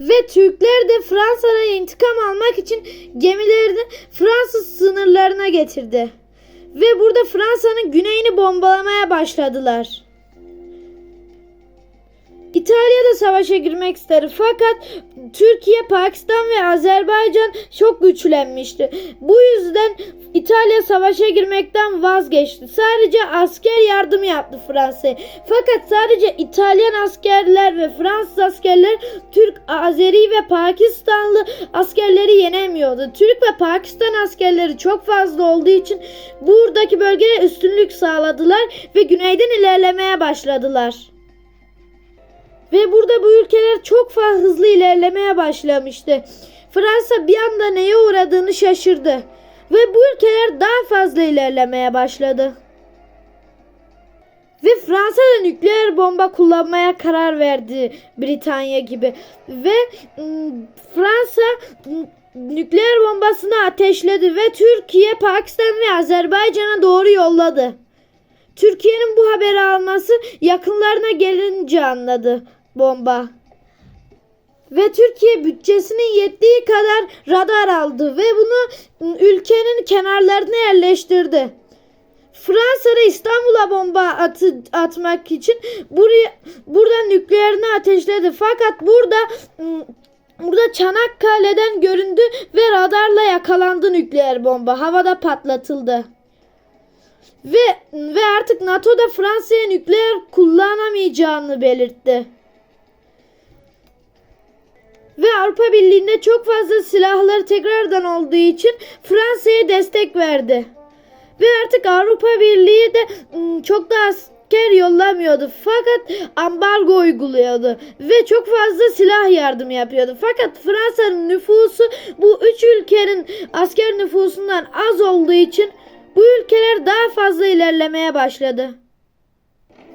Ve Türkler de Fransa'dan intikam almak için gemilerini Fransız sınırlarına getirdi. Ve burada Fransa'nın güneyini bombalamaya başladılar. İtalya da savaşa girmek istedi fakat Türkiye, Pakistan ve Azerbaycan çok güçlenmişti. Bu yüzden İtalya savaşa girmekten vazgeçti. Sadece asker yardımı yaptı Fransa'ya. Fakat sadece İtalyan askerler ve Fransız askerler Türk, Azeri ve Pakistanlı askerleri yenemiyordu. Türk ve Pakistan askerleri çok fazla olduğu için buradaki bölgede üstünlük sağladılar ve güneyden ilerlemeye başladılar. Ve burada bu ülkeler çok fazla hızlı ilerlemeye başlamıştı. Fransa bir anda neye uğradığını şaşırdı. Ve bu ülkeler daha fazla ilerlemeye başladı. Ve Fransa da nükleer bomba kullanmaya karar verdi Britanya gibi. Ve ım, Fransa ım, nükleer bombasını ateşledi ve Türkiye, Pakistan ve Azerbaycan'a doğru yolladı. Türkiye'nin bu haberi alması yakınlarına gelince anladı bomba. Ve Türkiye bütçesinin yettiği kadar radar aldı ve bunu ülkenin kenarlarına yerleştirdi. Fransa da İstanbul'a bomba atı, atmak için buraya burada nükleerini ateşledi. Fakat burada ım, burada Çanakkale'den göründü ve radarla yakalandı nükleer bomba. Havada patlatıldı. Ve ve artık NATO da Fransa'ya nükleer kullanamayacağını belirtti. Ve Avrupa Birliği'nde çok fazla silahları tekrardan olduğu için Fransa'ya destek verdi. Ve artık Avrupa Birliği de ım, çok da asker yollamıyordu. Fakat ambargo uyguluyordu. Ve çok fazla silah yardımı yapıyordu. Fakat Fransa'nın nüfusu bu üç ülkenin asker nüfusundan az olduğu için bu ülkeler daha fazla ilerlemeye başladı.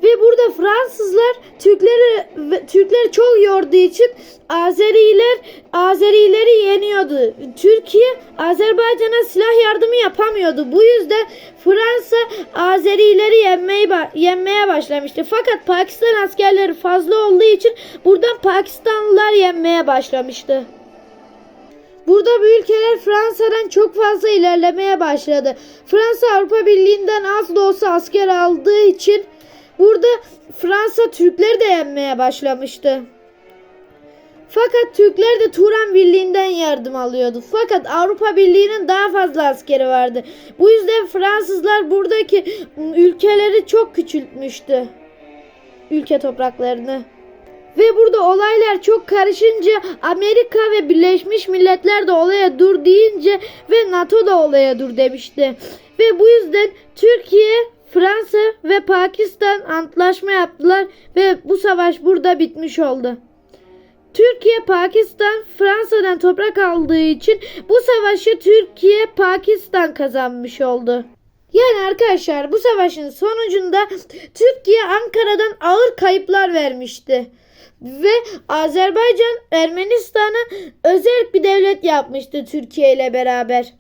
Ve burada Fransızlar Türkleri Türkleri çok yorduğu için Azeriler Azerileri yeniyordu. Türkiye Azerbaycan'a silah yardımı yapamıyordu. Bu yüzden Fransa Azerileri yenmeyi yenmeye başlamıştı. Fakat Pakistan askerleri fazla olduğu için buradan Pakistanlılar yenmeye başlamıştı. Burada bu ülkeler Fransa'dan çok fazla ilerlemeye başladı. Fransa Avrupa Birliği'nden az da olsa asker aldığı için burada Fransa Türkleri de yenmeye başlamıştı. Fakat Türkler de Turan Birliği'nden yardım alıyordu. Fakat Avrupa Birliği'nin daha fazla askeri vardı. Bu yüzden Fransızlar buradaki ülkeleri çok küçültmüştü. Ülke topraklarını. Ve burada olaylar çok karışınca Amerika ve Birleşmiş Milletler de olaya dur deyince ve NATO da olaya dur demişti. Ve bu yüzden Türkiye, Fransa ve Pakistan antlaşma yaptılar ve bu savaş burada bitmiş oldu. Türkiye, Pakistan Fransa'dan toprak aldığı için bu savaşı Türkiye, Pakistan kazanmış oldu. Yani arkadaşlar bu savaşın sonucunda Türkiye Ankara'dan ağır kayıplar vermişti. Ve Azerbaycan Ermenistan'a özel bir devlet yapmıştı Türkiye ile beraber.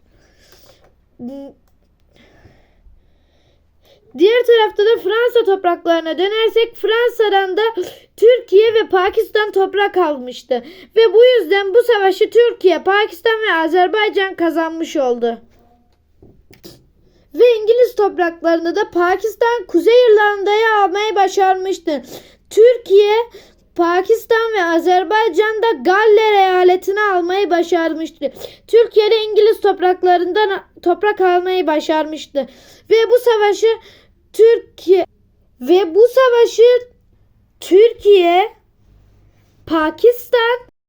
Diğer tarafta da Fransa topraklarına dönersek Fransa'dan da Türkiye ve Pakistan toprak almıştı. Ve bu yüzden bu savaşı Türkiye, Pakistan ve Azerbaycan kazanmış oldu. Topraklarını da Pakistan Kuzey İrlanda'ya almayı başarmıştı. Türkiye, Pakistan ve Azerbaycan da Galler eyaletini almayı başarmıştı. Türkiye de İngiliz topraklarından toprak almayı başarmıştı. Ve bu savaşı Türkiye ve bu savaşı Türkiye, Pakistan